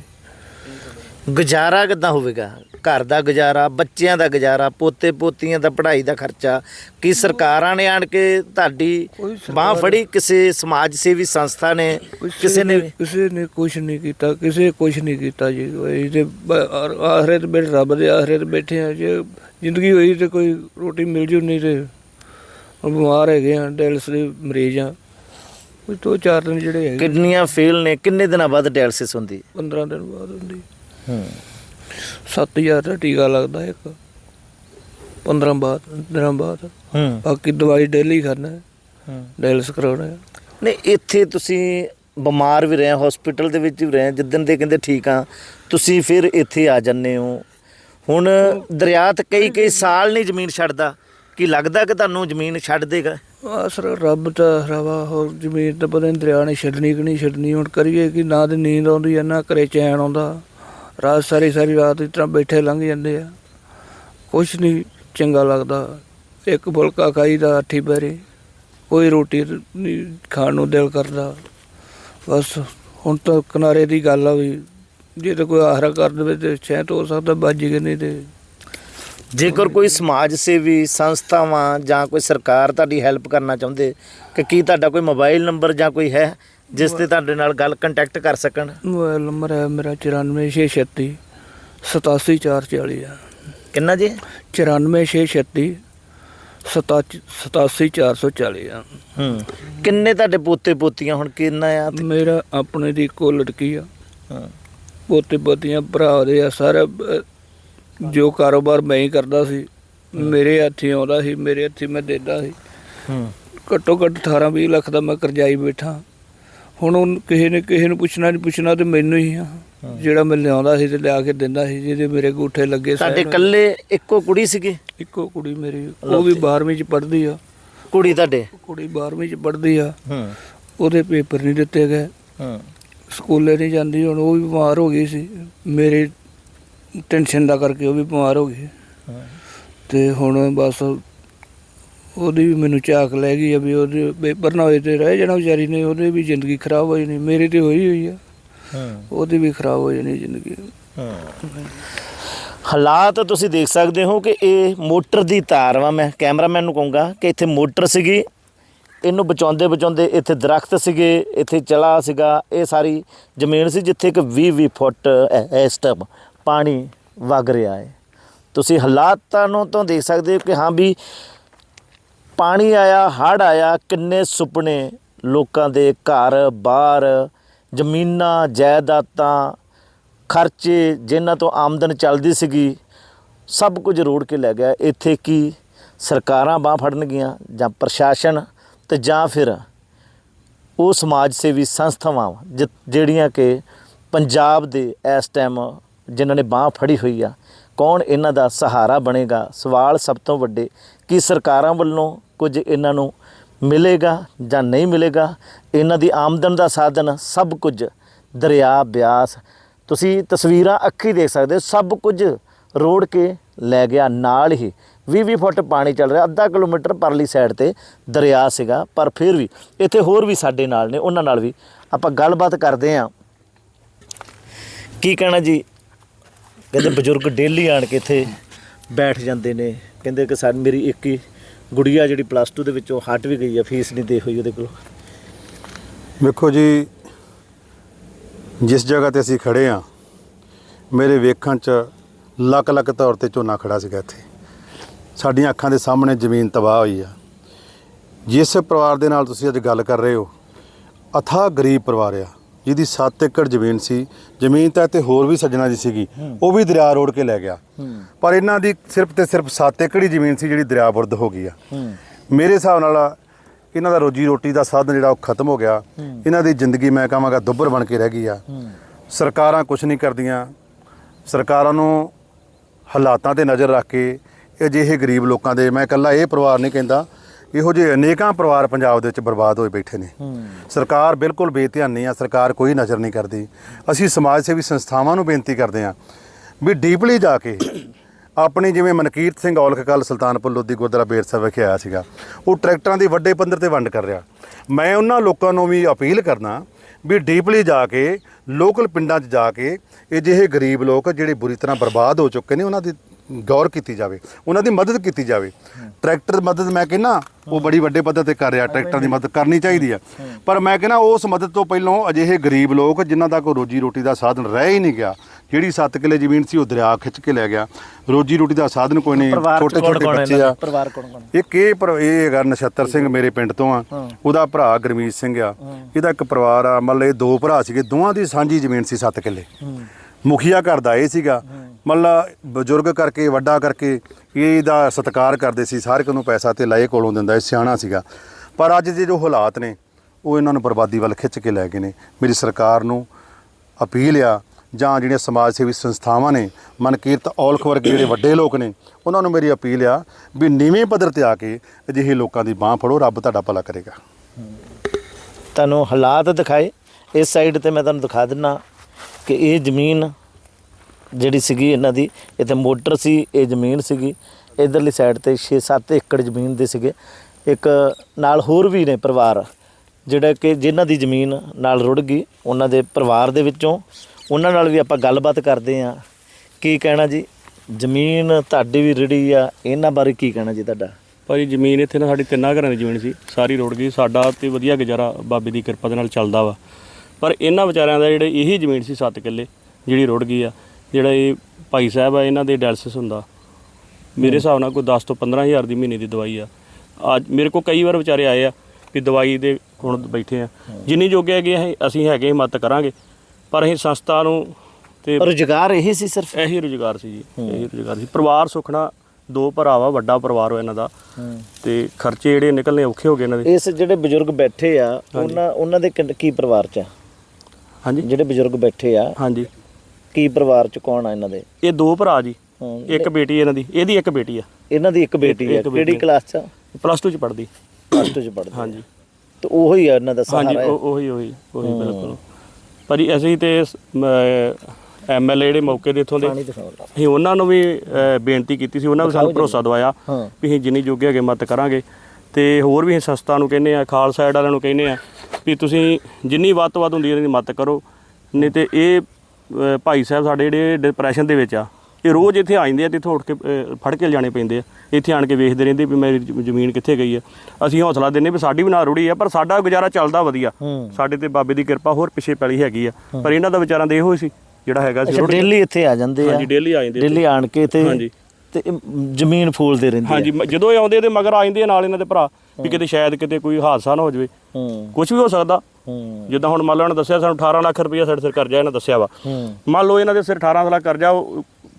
ਗੁਜ਼ਾਰਾ ਕਿੱਦਾਂ ਹੋਵੇਗਾ? ਘਰ ਦਾ ਗੁਜ਼ਾਰਾ ਬੱਚਿਆਂ ਦਾ ਗੁਜ਼ਾਰਾ ਪੋਤੇ ਪੋਤੀਆਂ ਦਾ ਪੜ੍ਹਾਈ ਦਾ ਖਰਚਾ ਕੀ ਸਰਕਾਰਾਂ ਨੇ ਆਣ ਕੇ ਤੁਹਾਡੀ ਬਾਹ ਫੜੀ ਕਿਸੇ ਸਮਾਜ ਸੇਵੀ ਸੰਸਥਾ ਨੇ ਕਿਸੇ ਨੇ? ਕਿਸੇ ਨੇ ਕੁਝ ਨਹੀਂ ਕੀਤਾ ਕਿਸੇ ਕੁਝ ਨਹੀਂ ਕੀਤਾ ਜੀ। ਇਹ ਤੇ ਬ- ਆਰ- ਆਖਰੇ ਤੇ ਬੈਠ ਰੱਬ ਦੇ ਆਖਰੇ ਤੇ ਬੈਠੇ ਆ ਜੇ ਜ਼ਿੰਦਗੀ ਹੋਈ ਤੇ ਕੋਈ ਰੋਟੀ ਮਿਲ ਜੂ ਨਹੀਂ ਤੇ ਬਿਮਾਰ ਹੈਗੇ ਆ ਡੈਲਸ ਦੇ ਮਰੀਜ਼ ਆ। ਕੋਈ ਦੋ ਚਾਰ ਦਿਨ ਜਿਹੜੇ ਹੈਗੇ ਕਿਡਨੀਆਂ ਫੇਲ ਨੇ ਕਿੰਨੇ ਦਿਨਾਂ ਬਾਅਦ ਡਾਇਲਿਸਿਸ ਹੁੰਦੀ? 15 ਦਿਨ ਬਾਅਦ ਹੁੰਦੀ। ਹੂੰ 7000 ਦਾ ਟੀਕਾ ਲੱਗਦਾ ਇੱਕ। 15 ਬਾਅਦ ਦਿਨਾਂ ਬਾਅਦ। ਹੂੰ। ਬਾਕੀ ਦਵਾਈ ਡੇਲੀ ਖਾਣਾ ਹੈ। ਹੂੰ ਡਾਇਲਸ ਕਰਾਉਣਾ। ਹੈ ਨਹੀਂ ਇੱਥੇ ਤੁਸੀਂ ਬਿਮਾਰ ਵੀ ਰਹੇ ਹਸਪੀਟਲ ਦੇ ਵਿੱਚ ਵੀ ਰਹੇ ਜਿੱਦਣ ਦੇ ਕਹਿੰਦੇ ਠੀਕ ਆ ਤੁਸੀਂ ਫਿਰ ਇੱਥੇ ਆ ਜੰਨੇ ਹੋ। ਹੁਣ ਦਰਿਆ ਤੇ ਕਈ ਕਈ ਸਾਲ ਨਹੀਂ ਜ਼ਮੀਨ ਛੱਡਦਾ। ਕੀ ਲੱਗਦਾ ਕਿ ਤੁਹਾਨੂੰ ਜ਼ਮੀਨ ਛੱਡ ਦੇਗਾ? ਆਸਰਾ ਰੱਬ ਦਾ ਰਵਾ ਹੋਰ ਜ਼ਮੀਨ ਤਾਂ ਪਤਾ ਨਹੀਂ ਦਰਿਆ ਨੇ ਛੱਡਣੀ ਕਿ ਨਹੀਂ ਛੱਡਣੀ। ਹੁਣ ਕਰੀਏ ਕਿ ਨਾ ਤੇ ਨੀਂਦ ਆਉਂਦੀ ਹੈ ਨਾ ਘਰੇ ਚੈਨ ਆਉਂਦਾ। ਰਾਤ ਸਾਰੀ ਸਾਰੀ ਰਾਤ ਇਸ ਤਰ੍ਹਾਂ ਬੈਠੇ ਲੰਘ ਜਾਂਦੇ ਆ। ਕੁਛ ਨਹੀਂ ਚੰਗਾ ਲੱਗਦਾ। ਇੱਕ ਫੁਲਕਾ ਖਾਈਦਾ ਅੱਠੀ ਪੈਰੇ ਕੋਈ ਰੋਟੀ ਨਹੀਂ ਖਾਣ ਨੂੰ ਦਿਲ ਕਰਦਾ। ਬਸ ਹੁਣ ਤਾਂ ਕਿਨਾਰੇ ਦੀ ਗੱਲ ਆ ਵੀ ਜੇ ਤਾਂ ਕੋਈ ਆਹਰਾ ਕਰ ਦੇਵੇ ਤੇ ਸ਼ਾਇਦ ਹੋ ਸਕਦਾ ਵੱਜ ਗਏ ਨਹੀਂ ਤੇ। ਜੇਕਰ ਕੋਈ ਸਮਾਜ ਸੇਵੀ, ਸੰਸਥਾਵਾਂ ਜਾਂ ਕੋਈ ਸਰਕਾਰ ਤੁਹਾਡੀ ਹੈਲਪ ਕਰਨਾ ਚਾਹੁੰਦੇ ਕਿ ਕੀ ਤੁਹਾਡਾ ਕੋਈ ਮੋਬਾਈਲ ਨੰਬਰ ਜਾਂ ਕੋਈ ਹੈ? ਜਿਸ ਤੇ ਤੁਹਾਡੇ ਨਾਲ ਗੱਲ ਕੰਟੈਕਟ ਕਰ ਸਕਣ? ਮੋਬਾਈਲ ਨੰਬਰ ਹੈ ਮੇਰਾ 94636 87440 ਆ। ਕਿੰਨਾ ਜੀ? 94636 87440 ਆ। ਹੂੰ। ਕਿੰਨੇ ਤੁਹਾਡੇ ਪੋਤੇ ਪੋਤੀਆਂ ਹੁਣ ਕਿੰਨਾ ਆ? ਤੇ- ਮੇਰਾ ਆਪਣੇ ਦੀ ਇੱਕੋ ਲੜਕੀ ਆ। ਹਾਂ। ਪੋਤੇ ਪੋਤੀਆਂ ਭਰਾ ਦੇ ਆ ਸਾਰਾ ਅਹ, ਜੋ ਕਾਰੋਬਾਰ ਮੈਂ ਹੀ ਕਰਦਾ ਸੀ ਮੇਰੇ ਹੱਥੀ ਆਉਂਦਾ ਸੀ ਮੇਰੇ ਹੱਥੀ ਮੈਂ ਦਿੰਦਾ ਸੀ। ਹੂੰ। ਘੱਟੋ ਘੱਟ 18 20 ਲੱਖ ਦਾ ਮੈਂ ਕਰਜ਼ਾਈ ਬੈਠਾ। ਹੁਣ ਉਹ ਕਿਸੇ ਨੇ ਕਿਸੇ ਨੂੰ ਪੁੱਛਣਾ ਨਹੀਂ ਪੁੱਛਣਾ ਤੇ ਮੈਨੂੰ ਹੀ ਆ। ਜਿਹੜਾ ਮੈਂ ਲਿਆਉਂਦਾ ਸੀ ਤੇ ਲਿਆ ਕੇ ਦਿੰਦਾ ਸੀ ਜਿਹਦੇ ਮੇਰੇ ਗੂਠੇ ਲੱਗੇ ਸਹਿਣ। ਇਕੱਲੇ ਇੱਕੋ ਕੁੜੀ ਸੀਗੀ? ਇੱਕੋ ਕੁੜੀ ਮੇਰੀ ਉਹ ਵੀ 12ਵੀਂ ਚ ਪੜ੍ਹਦੀ ਆ। ਕੁੜੀ ਤੁਹਾਡੇ? ਕੁੜੀ 12ਵੀਂ ਚ ਪੜ੍ਹਦੀ ਆ। ਹੂੰ। ਉਹਦੇ ਪੇਪਰ ਨਹੀਂ ਦਿੱਤੇ ਗਏ। ਹੂੰ। ਸਕੂਲੇ ਨਹੀਂ ਜਾਂਦੀ ਹੁਣ ਉਹ ਵੀ ਬਿਮਾਰ ਹੋ ਗਈ ਸੀ। ਮੇਰੇ ਟੈਨਸ਼ਨ ਦਾ ਕਰਕੇ ਉਹ ਵੀ ਬਿਮਾਰ ਹੋ ਗਈ। ਤੇ ਹੁਣ ਬਸ ਉਹਦੀ ਵੀ ਮੈਨੂੰ ਝਾਕ ਲੈ ਗਈ ਆ ਵੀ ਉਹਦੇ ਪੇਪਰ ਨਾ ਹੋਏ ਤੇ ਰਹਿ ਜਾਣਾ ਵਿਚਾਰੀ ਨੇ ਉਹਦੇ ਵੀ ਜ਼ਿੰਦਗੀ ਖਰਾਬ ਹੋਈ ਨਹੀਂ ਮੇਰੀ ਤੇ ਹੋਈ ਹੋਈ ਆ। ਹੂੰ। ਉਹਦੀ ਵੀ ਖਰਾਬ ਹੋ ਜਾਣੀ ਜ਼ਿੰਦਗੀ। ਹਾਲਾਤ ਤੁਸੀਂ ਦੇਖ ਸਕਦੇ ਹੋ ਕਿ ਇਹ ਮੋਟਰ ਦੀ ਤਾਰ ਵਾ ਮੈਂ ਕੈਮਰਾਮੈਨ ਨੂੰ ਕਹੂੰਗਾ ਕਿ ਇੱਥੇ ਮੋਟਰ ਸੀਗੀ ਇਹਨੂੰ ਬਚਾਉਂਦੇ ਬਚਾਉਂਦੇ ਇੱਥੇ ਦਰਖਤ ਸੀਗੇ ਇੱਥੇ ਚਲਾ ਸੀਗਾ ਇਹ ਸਾਰੀ ਜ਼ਮੀਨ ਸੀ ਜਿੱਥੇ ਕਿ 20 20 ਫੁੱਟ ਇਸ ਟਾਈਮ ਪਾਣੀ ਵਗ ਰਿਹਾ ਹੈ। ਤੁਸੀਂ ਹਾਲਾਤਾਂ ਨੂੰ ਤੋਂ ਦੇਖ ਸਕਦੇ ਹੋ ਕਿ ਹਾਂ ਵੀ ਪਾਣੀ ਆਇਆ, ਹੜ੍ਹ ਆਇਆ, ਕਿੰਨੇ ਸੁਪਨੇ ਲੋਕਾਂ ਦੇ ਘਰ ਬਾਹਰ, ਜ਼ਮੀਨਾਂ, ਜਾਇਦਾਦਾਂ, ਖਰਚੇ ਜਿਨ੍ਹਾਂ ਤੋਂ ਆਮਦਨ ਚੱਲਦੀ ਸੀਗੀ, ਸਭ ਕੁਝ ਰੋੜ ਕੇ ਲੈ ਗਿਆ। ਇੱਥੇ ਕੀ ਸਰਕਾਰਾਂ ਬਾਹ ਫੜਨਗੀਆਂ ਜਾਂ ਪ੍ਰਸ਼ਾਸਨ ਤੇ ਜਾਂ ਫਿਰ ਉਹ ਸਮਾਜ ਸੇਵੀ ਸੰਸਥਾਵਾਂ ਜਿਹੜੀਆਂ ਕਿ ਪੰਜਾਬ ਦੇ ਇਸ ਟਾਈਮ ਜਿਨ੍ਹਾਂ ਨੇ ਬਾਹ ਫੜੀ ਹੋਈ ਆ, ਕੌਣ ਇਹਨਾਂ ਦਾ ਸਹਾਰਾ ਬਣੇਗਾ? ਸਵਾਲ ਸਭ ਤੋਂ ਵੱਡੇ, ਕਿ ਸਰਕਾਰਾਂ ਵੱਲੋਂ ਕੁਝ ਇਹਨਾਂ ਨੂੰ ਮਿਲੇਗਾ ਜਾਂ ਨਹੀਂ ਮਿਲੇਗਾ। ਇਹਨਾਂ ਦੀ ਆਮਦਨ ਦਾ ਸਾਧਨ ਸਭ ਕੁਝ ਦਰਿਆ, ਬਿਆਸ। ਤੁਸੀਂ ਤਸਵੀਰਾਂ ਅੱਖੀ ਦੇਖ ਸਕਦੇ ਹੋ, ਸਭ ਕੁਝ ਰੋੜ ਕੇ ਲੈ ਗਿਆ, ਨਾਲ ਹੀ 20-20 ਫੁੱਟ ਪਾਣੀ ਚੱਲ ਰਿਹਾ, ਅੱਧਾ ਕਿਲੋਮੀਟਰ ਪਰਲੀ ਸਾਈਡ ਤੇ ਦਰਿਆ ਸੀਗਾ, ਪਰ ਫਿਰ ਵੀ ਇੱਥੇ ਹੋਰ ਵੀ ਸਾਡੇ ਨਾਲ ਨੇ, ਉਹਨਾਂ ਨਾਲ ਵੀ ਆਪਾਂ ਗੱਲਬਾਤ ਕਰਦੇ ਹਾਂ। ਕੀ ਕਹਿਣਾ ਜੀ? ਕਹਿੰਦੇ ਬਜ਼ੁਰਗ ਡੇਲੀ ਆਣ ਕੇ ਇੱਥੇ ਬੈਠ ਜਾਂਦੇ ਨੇ, ਕਹਿੰਦੇ ਕਿ ਸਾਡੀ ਮੇਰੀ ਇੱਕ ਹੀ ਗੁੜੀਆ ਜਿਹੜੀ ਪਲੱਸ 2 ਦੇ ਵਿੱਚੋਂ ਹਟ ਵੀ ਗਈ ਆ ਫੀਸ ਨਹੀਂ ਦੇ ਹੋਈ ਉਹਦੇ ਕੋਲ। ਵੇਖੋ ਜੀ, ਜਿਸ ਜਗ੍ਹਾ ਤੇ ਅਸੀਂ ਖੜੇ ਆ, ਮੇਰੇ ਵੇਖਣ ਚ ਲੱਕ ਲੱਕ ਤੌਰ ਤੇ ਝੋਨਾ ਖੜਾ ਸੀਗਾ ਇੱਥੇ। ਸਾਡੀਆਂ ਅੱਖਾਂ ਦੇ ਸਾਹਮਣੇ ਜ਼ਮੀਨ ਤਬਾਹ ਹੋਈ ਆ। ਜਿਸ ਪਰਿਵਾਰ ਦੇ ਨਾਲ ਤੁਸੀਂ ਅੱਜ ਗੱਲ ਕਰ ਰਹੇ ਹੋ ਅਥਾ ਗਰੀਬ ਪਰਿਵਾਰ ਆ। ਜਿਹਦੀ 7 ਏਕੜ ਜ਼ਮੀਨ ਸੀ ਜ਼ਮੀਨ ਤਾਂ ਇੱਥੇ ਹੋਰ ਵੀ ਸੱਜਣਾ ਦੀ ਸੀਗੀ ਉਹ ਵੀ ਦਰਿਆ ਰੋੜ ਕੇ ਲੈ ਗਿਆ। ਪਰ ਇਹਨਾਂ ਦੀ ਸਿਰਫ ਤੇ ਸਿਰਫ 7 ਏਕੜ ਹੀ ਜ਼ਮੀਨ ਸੀ ਜਿਹੜੀ ਦਰਿਆ ਬੁਰਦ ਹੋ ਗਈ ਆ। ਮੇਰੇ ਹਿਸਾਬ ਨਾਲ ਇਹਨਾਂ ਦਾ ਰੋਜੀ ਰੋਟੀ ਦਾ ਸਾਧਨ ਜਿਹੜਾ ਉਹ ਖਤਮ ਹੋ ਗਿਆ। ਇਹਨਾਂ ਦੀ ਜ਼ਿੰਦਗੀ ਮੈਂ ਕਹਾਂਗਾ ਦੁੱਬਰ ਬਣ ਕੇ ਰਹਿ ਗਈ ਆ। ਸਰਕਾਰਾਂ ਕੁਝ ਨਹੀਂ ਕਰਦੀਆਂ। ਸਰਕਾਰਾਂ ਨੂੰ ਹਾਲਾਤਾਂ ਤੇ ਨਜ਼ਰ ਰੱਖ ਕੇ ਅਜਿਹੇ ਗਰੀਬ ਲੋਕਾਂ ਦੇ ਮੈਂ ਇਕੱਲਾ ਇਹ ਪਰਿਵਾਰ ਨਹੀਂ ਕਹਿੰਦਾ ਇਹੋ ਜਿਹੇ ਅਨੇਕਾਂ ਪਰਿਵਾਰ ਪੰਜਾਬ ਦੇ ਵਿੱਚ ਬਰਬਾਦ ਹੋਏ ਬੈਠੇ ਨੇ। ਸਰਕਾਰ ਬਿਲਕੁਲ ਬੇਧਿਆਨੀ ਆ ਸਰਕਾਰ ਕੋਈ ਨਜ਼ਰ ਨਹੀਂ ਕਰਦੀ। ਅਸੀਂ ਸਮਾਜ ਸੇਵੀ ਸੰਸਥਾਵਾਂ ਨੂੰ ਬੇਨਤੀ ਕਰਦੇ ਹਾਂ ਵੀ ਡੀਪਲੀ ਜਾ ਕੇ ਆਪਣੀ ਜਿਵੇਂ ਮਨਕੀਰਤ ਸਿੰਘ ਔਲਖ ਕੱਲ ਸੁਲਤਾਨਪੁਰ ਲੋਧੀ ਗੁਰਦੁਆਰਾ ਬੇਰ ਸਾਹਿਬ ਵਿਖੇ ਆਇਆ ਸੀਗਾ ਉਹ ਟਰੈਕਟਰਾਂ ਦੀ ਵੱਡੇ ਪੱਧਰ ਤੇ ਵੰਡ ਕਰ ਰਿਹਾ। ਮੈਂ ਉਹਨਾਂ ਲੋਕਾਂ ਨੂੰ ਵੀ ਅਪੀਲ ਕਰਨਾ ਵੀ ਡੀਪਲੀ ਜਾ ਕੇ ਲੋਕਲ ਪਿੰਡਾਂ 'ਚ ਜਾ ਕੇ ਇਹ ਜਿਹੇ ਗਰੀਬ ਲੋਕ ਜਿਹੜੇ ਬੁਰੀ ਤਰ੍ਹਾਂ ਬਰਬਾਦ ਹੋ ਚੁੱਕੇ ਨੇ ਉਹਨਾਂ ਦੀ ਗੌਰ ਕੀਤੀ ਜਾਵੇ ਉਹਨਾਂ ਦੀ ਮਦਦ ਕੀਤੀ ਜਾਵੇ। ਟਰੈਕਟਰ ਮਦਦ ਮੈਂ ਕਹਿੰਨਾ ਉਹ ਬੜੀ ਵੱਡੇ ਪੱਧਰ ਤੇ ਕਰ ਰਿਹਾ ਟਰੈਕਟਰ ਦੀ ਮਦਦ ਕਰਨੀ ਚਾਹੀਦੀ ਆ। ਪਰ ਮੈਂ ਕਹਿੰਨਾ ਉਸ ਮਦਦ ਤੋਂ ਪਹਿਲਾਂ ਅਜਿਹੇ ਗਰੀਬ ਲੋਕ ਜਿਨ੍ਹਾਂ ਦਾ ਕੋਈ ਰੋਜੀ ਰੋਟੀ ਦਾ ਸਾਧਨ ਰਹਿ ਹੀ ਨਹੀਂ ਗਿਆ ਜਿਹੜੀ 7 ਕਿੱਲੇ ਜ਼ਮੀਨ ਸੀ ਉਹ ਦਰਿਆ ਖਿੱਚ ਕੇ ਲੈ ਗਿਆ। ਰੋਜੀ ਰੋਟੀ ਦਾ ਸਾਧਨ ਕੋਈ ਨਹੀਂ ਛੋਟੇ ਛੋਟੇ ਬੱਚੇ ਆ? ਪਰਿਵਾਰ ਕੌਣ ਕੌਣ ਇੱਕ ਇਹ ਪਰ ਇਹ ਹੈਗਾ ਨਛੱਤਰ ਸਿੰਘ ਮੇਰੇ ਪਿੰਡ ਤੋਂ ਆ। ਉਹਦਾ ਭਰਾ ਗਰਮੀਤ ਸਿੰਘ ਆ। ਇਹਦਾ ਇੱਕ ਪਰਿਵਾਰ ਆ ਮਤਲਬ ਇਹ ਦੋ ਭਰਾ ਸੀਗੇ ਦੋਵਾਂ ਦੀ ਸਾਂਝੀ ਜ਼ਮੀਨ ਸੀ 7 ਕਿੱਲੇ। ਮੁਖੀਆ ਘਰ ਦਾ ਇਹ ਸੀਗਾ। ਮਤਲਬ ਬਜ਼ੁਰਗ ਕਰਕੇ, ਵੱਡਾ ਕਰਕੇ ਇਹਦਾ ਸਤਿਕਾਰ ਕਰਦੇ ਸੀ ਸਾਰੇ ਕੋਲ ਨੂੰ ਪੈਸਾ ਤੇ ਲਏ ਕੋਲੋਂ ਦਿੰਦਾ, ਇਹ ਸਿਆਣਾ ਸੀਗਾ। ਪਰ ਅੱਜ ਦੇ ਜੋ ਹਾਲਾਤ ਨੇ, ਉਹ ਇਹਨਾਂ ਨੂੰ ਬਰਬਾਦੀ ਵੱਲ ਖਿੱਚ ਕੇ ਲੈ ਗਏ ਨੇ। ਮੇਰੀ ਸਰਕਾਰ ਨੂੰ ਅਪੀਲ ਆ, ਜਾਂ ਜਿਹੜੀਆਂ ਸਮਾਜ ਸੇਵੀ ਸੰਸਥਾਵਾਂ ਨੇ, ਮਨਕੀਰਤ ਔਲਖ ਵਰਗੇ ਜਿਹੜੇ ਵੱਡੇ ਲੋਕ ਨੇ, ਉਹਨਾਂ ਨੂੰ ਮੇਰੀ ਅਪੀਲ ਆ ਵੀ ਨੀਵੇਂ ਪੱਧਰ ਤੇ ਆ ਕੇ ਅਜਿਹੇ ਲੋਕਾਂ ਦੀ ਬਾਹ ਫੜੋ, ਰੱਬ ਤੁਹਾਡਾ ਭਲਾ ਕਰੇਗਾ। ਤੁਹਾਨੂੰ ਹਾਲਾਤ ਦਿਖਾਏ। ਇਸ ਸਾਈਡ ਤੇ ਮੈਂ ਤੁਹਾਨੂੰ ਦਿਖਾ ਦਿੰਨਾ ਕਿ ਇਹ ਜ਼ਮੀਨ ਜਿਹੜੀ ਸੀਗੀ ਇਹਨਾਂ ਦੀ, ਇੱਥੇ ਮੋਟਰ ਸੀ, ਇਹ ਜ਼ਮੀਨ ਸੀਗੀ। ਇਧਰਲੀ ਸਾਈਡ ਤੇ 6-7 ਏਕੜ ਜ਼ਮੀਨ ਦੇ ਸੀਗੇ। ਇੱਕ ਨਾਲ ਹੋਰ ਵੀ ਨੇ ਪਰਿਵਾਰ, ਜਿਹੜਾ ਕਿ ਜਿਨ੍ਹਾਂ ਦੀ ਜ਼ਮੀਨ ਨਾਲ ਰੁੜ ਗਈ, ਉਹਨਾਂ ਦੇ ਪਰਿਵਾਰ ਦੇ ਵਿੱਚੋਂ। ਉਹਨਾਂ ਨਾਲ ਵੀ ਆਪਾਂ ਗੱਲਬਾਤ ਕਰਦੇ ਆ ਕੀ ਕਹਿਣਾ ਜੀ? ਜ਼ਮੀਨ ਤੁਹਾਡੀ ਵੀ ਰੜੀ ਆ, ਇਹਨਾਂ ਬਾਰੇ ਕੀ ਕਹਿਣਾ ਜੀ ਤੁਹਾਡਾ? ਭਾਜੀ, ਜ਼ਮੀਨ ਇੱਥੇ ਨਾ ਸਾਡੀ ਤਿੰਨਾਂ ਘਰਾਂ ਦੀ ਜ਼ਮੀਨ ਸੀ, ਸਾਰੀ ਰੁੜ ਗਈ। ਸਾਡਾ ਤੇ ਵਧੀਆ ਗੁਜ਼ਾਰਾ ਬਾਬੇ ਦੀ ਕਿਰਪਾ ਦੇ ਨਾਲ ਚੱਲਦਾ ਵਾ। ਪਰ ਇਹਨਾਂ ਵਿਚਾਰਿਆਂ ਦਾ ਜਿਹੜੇ ਇਹੀ ਜ਼ਮੀਨ ਸੀ 7 ਕਿੱਲੇ, ਜਿਹੜੀ ਰੁੜ ਗਈ ਆ। ਜਿਹੜਾ ਇਹ ਭਾਈ ਸਾਹਿਬ ਆ ਇਹਨਾਂ ਦੇ ਡਾਇਲਸਿਸ ਹੁੰਦਾ। ਮੇਰੇ ਹਿਸਾਬ ਨਾਲ ਕੋਈ 10 ਤੋਂ 15000 ਦੀ ਮਹੀਨੇ ਦੀ ਦਵਾਈ ਆ। ਅੱਜ ਮੇਰੇ ਕੋਲ ਕਈ ਵਾਰ ਵਿਚਾਰੇ ਆਏ ਆ ਵੀ ਦਵਾਈ ਦੇ ਹੁਣ ਬੈਠੇ ਆ। ਜਿੰਨੀ ਜੋਗੇ ਹੈਗੇ ਅਸੀਂ- ਹੈਗੇ ਮਦਦ ਕਰਾਂਗੇ। ਪਰ ਅਸੀਂ ਸੰਸਥਾ ਨੂੰ ਤੇ ਰੁਜ਼ਗਾਰ ਇਹੀ ਸੀ ਸਿਰਫ? ਇਹੀ ਰੁਜ਼ਗਾਰ ਸੀ ਜੀ ਇਹੀ ਰੁਜ਼ਗਾਰ ਸੀ। ਪਰਿਵਾਰ ਸੁਖਣਾ ਦੋ ਭਰਾ ਵਾ ਵੱਡਾ ਪਰਿਵਾਰ ਹੋ ਇਹਨਾਂ ਦਾ। ਤੇ ਖਰਚੇ ਜਿਹੜੇ ਨਿਕਲਨੇ ਔਖੇ ਹੋ ਗਏ ਇਹਨਾਂ ਦੇ। ਇਸ ਜਿਹੜੇ ਬਜ਼ੁਰਗ ਬੈਠੇ ਆ ਉਹਨਾਂ ਉਹਨਾਂ ਦੇ ਕੀ ਪਰਿਵਾਰ ਚ ਆ? ਹਾਂਜੀ। ਜਿਹੜੇ ਬਜ਼ੁਰਗ ਬੈਠੇ ਆ ਹਾਂਜੀ। ਕੀ ਪਰਿਵਾਰ ਚ ਕੌਣ ਆ ਇਹਨਾਂ ਦੇ? ਇਹ ਦੋ ਭਰਾ ਜੀ ਹਾਂ, ਇੱਕ ਬੇਟੀ ਇਹਨਾਂ ਦੀ ਇਹਦੀ ਇੱਕ ਬੇਟੀ ਆ। ਇਹਨਾਂ ਦੀ ਇੱਕ ਬੇਟੀ ਆ। ਇੱਕ ਬੇਟੀ ਕਿਹੜੀ। ਕਲਾਸ ਚ? ਪਲੱਸ 2 ਚ ਪੜ੍ਹਦੀ। ਪਲੱਸ 2 ਚ ਪੜ੍ਹਦੀ ਹਾਂਜੀ। ਤੇ ਉਹੀ ਆ ਇਹਨਾਂ ਦਾ ਹਾਂਜੀ ਸਹਾਰਾ ਹੈ। ਉਹ- ਉਹੀ ਉਹੀ ਉਹੀ ਬਿਲਕੁਲ। ਭਾਜੀ ਅਸੀਂ ਤੇ ਐਮਐਲਏ ਜਿਹੜੇ ਮੌਕੇ ਦੇ ਇਥੋਂ ਦੇ ਪਾਣੀ ਦਿਖਾਓ ਅਸੀਂ ਉਹਨਾਂ ਨੂੰ ਵੀ ਅਹ, ਬੇਨਤੀ ਕੀਤੀ ਸੀ। ਉਹਨਾਂ ਵੀ ਸਾਨੂੰ ਭਰੋਸਾ ਦਵਾਇਆ ਹਾਂ। ਵੀ ਅਸੀਂ ਜਿੰਨੀ ਜੋਗੇ ਹੈਗੇ ਮਦਦ ਕਰਾਂਗੇ। ਤੇ ਹੋਰ ਵੀ ਅਸੀਂ ਸੰਸਥਾ ਨੂੰ ਕਹਿੰਦੇ ਆ ਖਾਲਸਾ ਏਡ ਵਾਲਿਆਂ ਨੂੰ ਕਹਿੰਦੇ ਆ ਵੀ ਤੁਸੀਂ ਜਿੰਨੀ ਵੱਧ ਤੋਂ ਵੱਧ ਹੁੰਦੀ ਹੈ ਇਹਦੀ ਮਦਦ ਕਰੋ। ਨਹੀਂ ਤੇ ਇਹ ਭਾਈ ਸਾਹਿਬ ਸਾਡੇ ਜਿਹੜੇ ਡਿਪਰੈਸ਼ਨ ਦੇ ਵਿੱਚ ਆ ਇਹ ਰੋਜ਼ ਇੱਥੇ ਆ ਜਾਂਦੇ ਆ ਤੇ ਇੱਥੋਂ ਉੱਠ ਕੇ ਫੜ ਕੇ ਲਿਜਾਣੇ ਪੈਂਦੇ ਆ। ਇੱਥੇ ਆਣ ਕੇ ਵੇਖਦੇ ਰਹਿੰਦੇ ਵੀ ਮੇਰੀ ਜ਼ਮੀਨ ਕਿੱਥੇ ਗਈ ਆ। ਅਸੀਂ ਹੌਸਲਾ ਦਿੰਦੇ ਵੀ ਸਾਡੀ ਵੀ ਨਾ ਰੁੜੀ ਆ ਪਰ ਸਾਡਾ ਗੁਜ਼ਾਰਾ ਚੱਲਦਾ ਵਧੀਆ। ਸਾਡੇ ਤੇ ਬਾਬੇ ਦੀ ਕਿਰਪਾ ਹੋਰ ਪਿੱਛੇ ਪੈਲੀ ਹੈਗੀ ਆ। ਪਰ ਇਹਨਾਂ ਦਾ ਵਿਚਾਰਾਂ ਦੇ ਇਹੋ ਹੀ ਸੀ ਜਿਹੜਾ ਹੈਗਾ ਸੀ। ਡੇਲੀ ਇੱਥੇ ਆ ਜਾਂਦੇ ਆ। ਹਾਂਜੀ ਡੇਲੀ ਆ ਜਾਂਦੇ ਡੇਲੀ ਆਣ ਕੇ ਤੇ ਹਾਂਜੀ। ਤੇ ਜ਼ਮੀਨ ਫੂਲਦੇ ਰਹਿੰਦੇ ਹਾਂਜੀ ਜਦੋਂ ਇਹ ਆਉਂਦੇ ਤੇ ਮਗਰ ਆ ਜਾਂਦੇ ਨਾਲ ਇਹਨਾਂ ਦੇ ਭਰਾ। ਵੀ ਕਿਤੇ ਸ਼ਾਇਦ ਕਿਤੇ ਕੋਈ ਹਾਦਸਾ ਨਾ ਹੋ ਜਾਵੇ। ਹੂੰ। ਕੁਝ ਵੀ ਹੋ ਸਕਦਾ। ਹੂੰ। ਜਿੱਦਾਂ ਹੁਣ ਮੰਨ ਲਓ ਇਹਨਾਂ ਦੱਸਿਆ ਸਾਨੂੰ 18 ਲੱਖ ਰੁਪਇਆ ਸਾਡੇ ਸਿਰ ਕਰਜ਼ਾ ਇਹਨਾਂ ਦੱਸਿਆ ਵਾ। ਮੰਨ ਲਓ ਇਹਨਾਂ ਦੇ ਸਿਰ 18 ਲੱਖ ਕਰਜ਼ਾ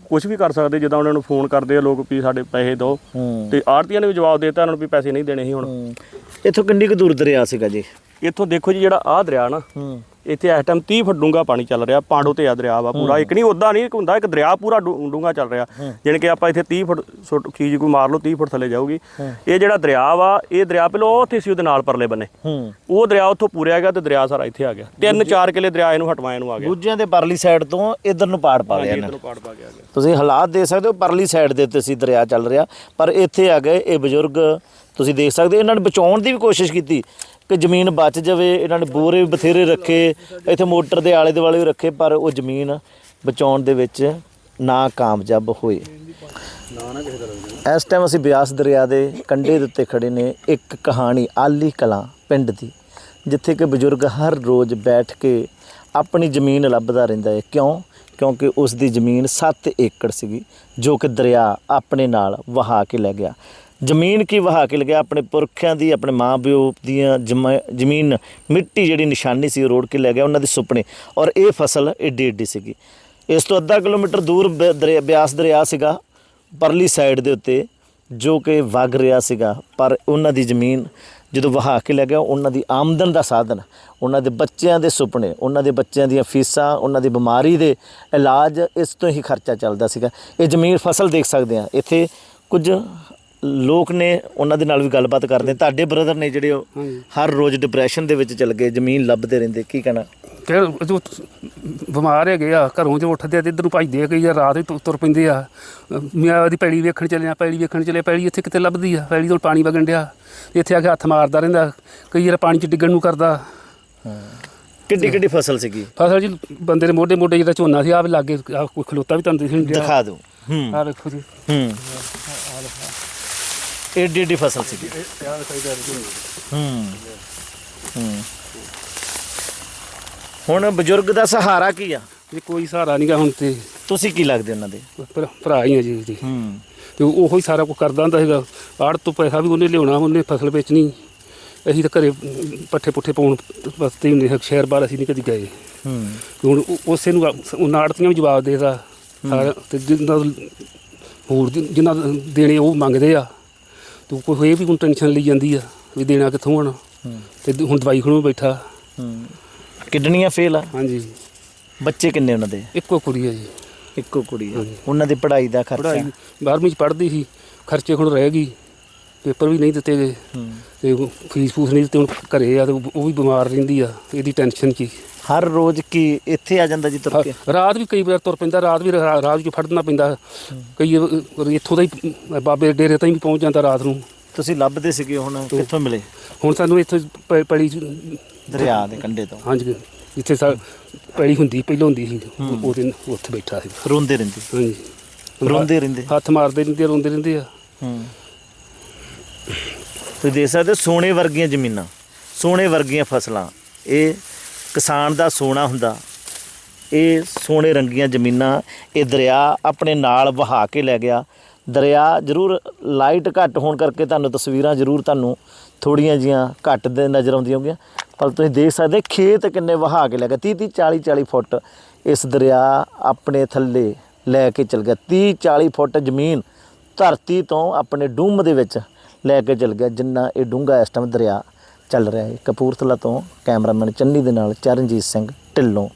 ਕੁਝ ਵੀ ਕਰ ਸਕਦੇ ਜਿੱਦਾਂ ਉਹਨਾਂ ਨੂੰ ਫੋਨ ਕਰਦੇ ਆ ਲੋਕ ਵੀ ਸਾਡੇ ਪੈਸੇ ਦਿਓ ਹੂੰ। ਤੇ ਆੜਤੀਆਂ ਨੇ ਵੀ ਜਵਾਬ ਦੇ ਦਿੱਤਾ ਇਹਨਾਂ ਨੂੰ ਵੀ ਪੈਸੇ ਨਹੀਂ ਦੇਣੇ ਸੀ ਹੁਣ। ਇੱਥੋਂ ਕਿੰਨੀ ਕੁ ਦੂਰ ਦਰਿਆ ਸੀਗਾ ਜੀ? ਇੱਥੋਂ ਦੇਖੋ ਜੀ ਜਿਹੜਾ ਆਹ ਦਰਿਆ ਨਾ ਇੱਥੇ ਇਸ ਟਾਈਮ 30 ਫੁੱਟ ਡੂੰਘਾ ਪਾਣੀ ਚੱਲ ਰਿਹਾ ਪਾਂਡੋ ਤੇ ਆ ਦਰਿਆ ਵਾ ਪੂਰਾ। ਇੱਕ ਨਹੀਂ ਉਦਾਂ ਨਹੀਂ ਹੁੰਦਾ ਇੱਕ ਦਰਿਆ ਪੂਰਾ ਡੂ- ਡੂੰਘਾ ਚੱਲ ਰਿਹਾ। ਜਾਣੀ ਕਿ ਆਪਾਂ ਇੱਥੇ 30 ਫੁੱਟ ਸੁੱਟ ਚੀਜ਼ ਕੋਈ ਮਾਰ ਲਓ 30 ਫੁੱਟ ਥੱਲੇ ਜਾਊਗੀ। ਇਹ ਜਿਹੜਾ ਦਰਿਆ ਵਾ ਇਹ ਦਰਿਆ ਪਹਿਲਾਂ ਉੱਥੇ ਸੀ ਉਹਦੇ ਨਾਲ ਪਰਲੇ ਬੰਨੇ। ਉਹ ਦਰਿਆ ਉੱਥੋਂ ਪੂਰਿਆ ਗਿਆ ਤੇ ਦਰਿਆ ਸਾਰਾ ਇੱਥੇ ਆ ਗਿਆ। ਤਿੰਨ ਚਾਰ ਕਿਲੇ ਦਰਿਆ ਇਹਨੂੰ ਹਟਵਾਏ ਨੂੰ ਆ ਗਿਆ। ਦੂਜਿਆਂ ਦੇ ਪਰਲੀ ਸਾਈਡ ਤੋਂ ਇਧਰ ਨੂੰ ਪਾੜ ਪਾ ਲਿਆ ਇਹਨਾਂ। ਤੁਸੀਂ ਹਾਲਾਤ ਦੇਖ ਸਕਦੇ ਹੋ ਪਰਲੀ ਸਾਈਡ ਦੇ ਉੱਤੇ ਸੀ ਦਰਿਆ ਚੱਲ ਰਿਹਾ। ਪਰ ਇੱਥੇ ਆ ਗਏ ਇਹ ਬਜ਼ੁਰਗ। ਤੁਸੀਂ ਦੇਖ ਸਕਦੇ ਹੋ ਇਹਨਾਂ ਨੇ ਬਚਾਉਣ ਦੀ ਵੀ ਕੋਸ਼ਿਸ਼ ਕੀਤੀ। ਕਿ ਜ਼ਮੀਨ ਬਚ ਜਾਵੇ, ਇਹਨਾਂ ਨੇ ਬੋਰੇ ਵੀ ਬਥੇਰੇ ਰੱਖੇ, ਇੱਥੇ ਮੋਟਰ ਦੇ ਆਲੇ ਦੁਆਲੇ ਵੀ ਰੱਖੇ, ਪਰ ਉਹ ਜ਼ਮੀਨ ਬਚਾਉਣ ਦੇ ਵਿੱਚ ਨਾ ਕਾਮਯਾਬ ਹੋਏ। ਇਸ ਟਾਈਮ ਅਸੀਂ ਬਿਆਸ ਦਰਿਆ ਦੇ ਕੰਢੇ ਦੇ ਉੱਤੇ ਖੜੇ ਨੇ, ਇੱਕ ਕਹਾਣੀ ਆਲੀ ਕਲਾਂ ਪਿੰਡ ਦੀ, ਜਿੱਥੇ ਕਿ ਬਜ਼ੁਰਗ ਹਰ ਰੋਜ਼ ਬੈਠ ਕੇ ਆਪਣੀ ਜ਼ਮੀਨ ਲੱਭਦਾ ਰਹਿੰਦਾ ਹੈ। ਕਿਉਂ? ਕਿਉਂਕਿ ਉਸ ਦੀ ਜ਼ਮੀਨ 7 ਏਕੜ ਸੀਗੀ, ਜੋ ਕਿ ਦਰਿਆ ਆਪਣੇ ਨਾਲ ਵਹਾ ਕੇ ਲੈ ਗਿਆ। ਜ਼ਮੀਨ ਕੀ ਵਹਾ ਕੇ ਲੈ ਗਿਆ ਆਪਣੇ ਪੁਰਖਿਆਂ ਦੀ, ਆਪਣੇ ਮਾਂ-ਪਿਓ ਦੀਆਂ ਜਮ- ਜ਼ਮੀਨ, ਮਿੱਟੀ ਜਿਹੜੀ ਨਿਸ਼ਾਨੀ ਸੀ ਉਹ ਰੋੜ ਕੇ ਲੈ ਗਿਆ ਉਹਨਾਂ ਦੇ ਸੁਪਨੇ। ਔਰ ਇਹ ਫਸਲ ਏਡੀ ਏਡੀ ਸੀਗੀ। ਇਸ ਤੋਂ ਅੱਧਾ ਕਿਲੋਮੀਟਰ ਦੂਰ ਬ- ਦਰਿਆ, ਬਿਆਸ ਦਰਿਆ ਸੀਗਾ, ਪਰਲੀ ਸਾਈਡ ਦੇ ਉੱਤੇ, ਜੋ ਕਿ ਵਗ ਰਿਹਾ ਸੀਗਾ। ਪਰ ਉਹਨਾਂ ਦੀ ਜ਼ਮੀਨ ਜਦੋਂ ਵਹਾ ਕੇ ਲੈ ਗਿਆ, ਉਹਨਾਂ ਦੀ ਆਮਦਨ ਦਾ ਸਾਧਨ, ਉਹਨਾਂ ਦੇ ਬੱਚਿਆਂ ਦੇ ਸੁਪਨੇ, ਉਹਨਾਂ ਦੇ ਬੱਚਿਆਂ ਦੀਆਂ ਫੀਸਾਂ, ਉਹਨਾਂ ਦੀ ਬਿਮਾਰੀ ਦੇ ਇਲਾਜ, ਇਸ ਤੋਂ ਹੀ ਖਰਚਾ ਚੱਲਦਾ ਸੀਗਾ। ਇਹ ਜ਼ਮੀਨ ਫਸਲ ਦੇਖ ਸਕਦੇ ਆ ਇੱਥੇ ਕੁਝ ਲੋਕ ਨੇ ਉਹਨਾਂ ਦੇ ਨਾਲ ਵੀ ਗੱਲਬਾਤ ਕਰਦੇ। ਤੁਹਾਡੇ ਬ੍ਰਦਰ ਨੇ ਜਿਹੜੇ ਉਹ। ਹਰ ਰੋਜ਼ ਡਿਪਰੈਸ਼ਨ ਦੇ ਵਿੱਚ ਚਲ ਗਏ ਜ਼ਮੀਨ ਲੱਭਦੇ ਰਹਿੰਦੇ ਕੀ ਕਹਿਣਾ? ਫਿਰ ਜੋ ਬਿਮਾਰ ਹੈਗੇ ਆ ਘਰੋਂ ਜੋ ਉੱਠਦੇ ਆ ਤੇ ਇੱਧਰ ਨੂੰ ਭੱਜਦੇ ਆ ਕਈ ਵਾਰ ਰਾਤ ਹੀ ਤੁ- ਤੁਰ ਪੈਂਦੇ ਆ। ਮੀਆਂ ਦੀ ਪੈੜੀ ਵੇਖਣ ਚੱਲੇ ਆ ਪੈੜੀ ਵੇਖਣ ਚੱਲੇ ਪੈੜੀ ਇੱਥੇ ਕਿਤੇ ਲੱਭਦੀ ਆ ਪੈੜੀ ਤੋਂ ਪਾਣੀ ਵਗਣ ਡਿਆ। ਇੱਥੇ ਆ ਕੇ ਹੱਥ ਮਾਰਦਾ ਰਹਿੰਦਾ ਕਈ ਵਾਰ ਪਾਣੀ 'ਚ ਡਿੱਗਣ ਨੂੰ ਕਰਦਾ। ਕਿੱਡੀ ਕਿੱਡੀ ਫਸਲ ਸੀਗੀ? ਫਸਲ ਜੀ ਬੰਦੇ ਦੇ ਮੋਢੇ ਮੋਢੇ ਜਿਹੜਾ ਝੋਨਾ ਸੀ ਆ ਵੀ ਲਾਗੇ ਕੋਈ ਖਲੋਤਾ ਵੀ ਤੁਹਾਨੂੰ ਦਿਖਾ ਦਿਓ। ਹੂੰ। ਆ ਵੇਖੋ ਜੀ। ਹੂੰ। ਏਡੀ ਏਡੀ ਫਸਲ ਸੀਗੀ। ਹੂੰ। ਹੂੰ ਹੁਣ ਬਜ਼ੁਰਗ ਦਾ ਸਹਾਰਾ ਕੀ ਆ? ਇਹ ਕੋਈ ਸਹਾਰਾ ਨਹੀਂਗਾ ਹੁਣ ਤੇ। ਤੁਸੀਂ ਕੀ ਲੱਗਦੇ ਉਹਨਾਂ ਦੇ? ਭਰਾ- ਭਰਾ ਹੀ ਆ ਜੀ ਜੀ ਹੂੰ। ਤੇ ਉਹੋ ਹੀ ਸਾਰਾ ਕੁਝ ਕਰਦਾ ਹੁੰਦਾ ਸੀਗਾ। ਆੜ ਤੋਂ ਪੈਸਾ ਵੀ ਉਹਨੇ ਲਿਆਉਣਾ ਉਹਨੇ ਫਸਲ ਵੇਚਣੀ। ਅਸੀਂ ਤਾਂ ਘਰੇ ਪੱਠੇ ਪੁੱਠੇ ਪਾਉਣ ਵਾਸਤੇ ਹੀ ਹੁੰਦੇ ਸੀ, ਸ਼ਹਿਰ ਬਾਹਰ ਅਸੀਂ ਨਹੀਂ ਕਦੀ ਗਏ। ਹੂੰ। ਤੇ ਹੁਣ ਉਹ- ਉਸੇ ਨੂੰ ਉਹਨਾਂ ਆੜਤੀਆਂ ਵੀ ਜਵਾਬ ਦੇਦਾ ਸਾਰਾ ਤੇ ਜਿੰਨਾ ਹੋਰ ਜਿ- ਦੇ ਦੇਣੇ ਉਹ ਮੰਗਦੇ ਆ। ਤੇ ਕੋਈ ਇਹ ਵੀ ਹੁਣ ਟੈਨਸ਼ਨ ਲਈ ਜਾਂਦੀ ਆ ਵੀ ਦੇਣਾ ਕਿੱਥੋਂ ਆਣਾ ਤੇ ਹੁਣ ਦਵਾਈ ਖਣੋਂ ਬੈਠਾ। ਹੂੰ। ਕਿਡਨੀਆਂ ਫੇਲ ਆ? ਹਾਂਜੀ। ਬੱਚੇ ਕਿੰਨੇ ਉਹਨਾਂ ਦੇ? ਇੱਕੋ ਕੁੜੀ ਆ ਜੀ। ਇੱਕੋ ਕੁੜੀ ਆ। ਉਹਨਾਂ ਦੀ ਪੜ੍ਹਾਈ ਦਾ ਖਰਚਾ? ਪੜ੍ਹਾਈ 12ਵੀਂ ਚ ਪੜ੍ਹਦੀ ਸੀ ਖਰਚੇ ਹੁਣ ਰਹਿ ਗਈ। ਪੇਪਰ ਵੀ ਨਹੀਂ ਦਿੱਤੇ ਗਏ। ਤੇ ਫੀਸ ਫੂਸ ਨਹੀਂ ਹੁਣ ਘਰੇ ਆ ਤੇ ਉਹ ਵੀ ਬਿਮਾਰ ਰਹਿੰਦੀ ਆ ਇਹਦੀ ਟੈਨਸ਼ਨ ਕੀ। ਹਰ ਰੋਜ਼ ਕੀ ਇੱਥੇ ਆ ਜਾਂਦਾ ਜੀ ਤੁਰ ਕੇ? ਰਾਤ ਵੀ ਕਈ ਵਾਰ ਤੁਰ ਪੈਂਦਾ ਰਾਤ ਵੀ ਰਾ- ਰਾਤ ਵੀ ਫੜਨਾ ਪੈਂਦਾ। ਕਈ ਵਾਰ ਇੱਥੋਂ ਦਾ ਹੀ ਬਾਬੇ ਡੇਰੇ ਤਾਈਂ ਵੀ ਪਹੁੰਚ ਜਾਂਦਾ ਰਾਤ ਨੂੰ। ਤੁਸੀਂ ਲੱਭਦੇ ਸੀਗੇ ਹੁਣ ਕਿੱਥੋਂ ਮਿਲੇ? ਹੁਣ ਸਾਨੂੰ ਇੱਥੇ ਪ- ਪੈਲੀ ਚ- ਦਰਿਆ ਦੇ ਕੰਢੇ ਤੋਂ। ਹਾਂਜੀ ਜਿੱਥੇ ਸਾ ਪੈਲੀ ਹੁੰਦੀ ਪਹਿਲਾਂ ਹੁੰਦੀ ਸੀ। ਉਹਦੇ ਉੱਥੇ ਬੈਠਾ ਸੀ। ਰੋਂਦੇ ਰਹਿੰਦੇ? ਹਾਂਜੀ। ਰੋਂਦੇ ਰਹਿੰਦੇ? ਹੱਥ ਮਾਰਦੇ ਰਹਿੰਦੇ ਆ, ਰੋਂਦੇ ਰਹਿੰਦੇ ਆ। ਹੂੰ। ਤੁਸੀਂ ਦੇਖ ਸਕਦੇ ਹੋ ਸੋਨੇ ਵਰਗੀਆਂ ਜ਼ਮੀਨਾਂ, ਸੋਨੇ ਵਰਗੀਆਂ ਫਸਲਾਂ। ਇਹ ਕਿਸਾਨ ਦਾ ਸੋਨਾ ਹੁੰਦਾ। ਇਹ ਸੋਨੇ ਰੰਗੀਆਂ ਜ਼ਮੀਨਾਂ, ਇਹ ਦਰਿਆ ਆਪਣੇ ਨਾਲ ਵਹਾ ਕੇ ਲੈ ਗਿਆ। ਦਰਿਆ ਜ਼ਰੂਰ ਲਾਈਟ ਘੱਟ ਹੋਣ ਕਰਕੇ ਤੁਹਾਨੂੰ ਤਸਵੀਰਾਂ ਜ਼ਰੂਰ ਤੁਹਾਨੂੰ ਥੋੜੀਆਂ ਜੀਆਂ ਘੱਟ ਦੇ ਨਜ਼ਰ ਆਉਂਦੀਆਂ ਹੋਗੀਆਂ ਪਰ ਤੁਸੀਂ ਦੇਖ ਸਕਦੇ ਖੇਤ ਕਿੰਨੇ ਵਹਾ ਕੇ ਲੈ ਗਿਆ 30 30 40 40 ਫੁੱਟ ਇਸ ਦਰਿਆ ਆਪਣੇ ਥੱਲੇ ਲੈ ਕੇ ਚਲ ਗਿਆ। 30 40 ਫੁੱਟ ਜ਼ਮੀਨ ਧਰਤੀ ਤੋਂ ਆਪਣੇ ਡੂਮ ਦੇ ਵਿੱਚ ਲੈ ਕੇ ਚਲ ਗਿਆ, ਜਿੰਨਾ ਇਹ ਡੂੰਘਾ ਇਸ ਟਾਈਮ ਦਰਿਆ ਚੱਲ ਰਿਹਾ ਹੈ। ਕਪੂਰਥਲਾ ਤੋਂ ਕੈਮਰਾਮੈਨ ਚੰਨੀ ਦੇ ਨਾਲ ਚਰਨਜੀਤ ਸਿੰਘ ਢਿੱਲੋਂ।